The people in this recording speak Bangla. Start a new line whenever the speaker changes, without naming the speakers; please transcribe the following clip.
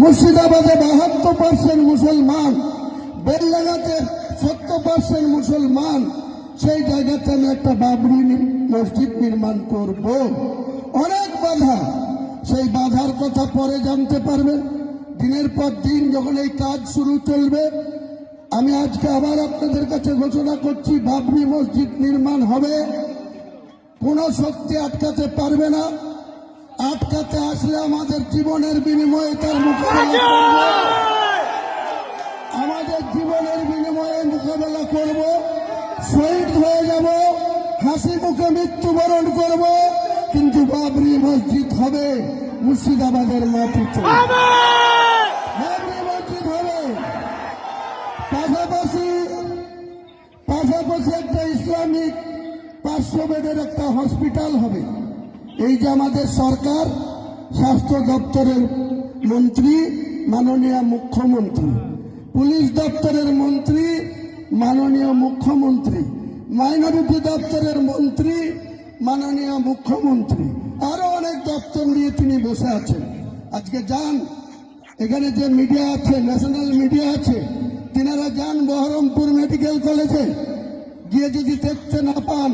মুর্শিদাবাদে বাহাত্তর পার্সেন্ট মুসলমান, বেলডাঙ্গাতে সত্তর পার্সেন্ট মুসলমান। সেই জায়গাতে আমি একটা বাবরি মসজিদ নির্মাণ করব। অনেক বাধা। সেই বাধার কথা পরে জানতে পারবেন। দিনের পর দিন যখন এই কাজ শুরু চলবে, আমি আজকে আবার আপনাদের কাছে ঘোষণা করছি, বাবরি মসজিদ নির্মাণ হবে। কোন শক্তি আটকাতে পারবে না। আটকাতে আসলে আমাদের জীবনের বিনিময়ে তার মোকাবেলা আমাদের জীবনের বিনিময়ে মোকাবেলা করব। শহীদ হয়ে যাব, হাসি মুখে মৃত্যুবরণ করব, কিন্তু বাবরি মসজিদ হবে মুর্শিদাবাদের মাটিতে। বাবরি মসজিদ হবে। পাশাপাশি পাশাপাশি একটা ইসলামিক পাঁচশো বেডের একটা হসপিটাল হবে। এই যে আমাদের সরকার, স্বাস্থ্য দপ্তরের মন্ত্রী, মাননীয় মুখ্যমন্ত্রী, পুলিশ দপ্তরের মন্ত্রী, মাননীয় মুখ্যমন্ত্রী মাইনরিটি দপ্তরের মন্ত্রী, মাননীয় মুখ্যমন্ত্রী, আরও অনেক দপ্তর নিয়ে তিনি বসে আছেন। আজকে যান, এখানে যে মিডিয়া আছে, ন্যাশনাল মিডিয়া আছে, তিনারা যান বহরমপুর মেডিকেল কলেজে, গিয়ে যদি দেখতে না পান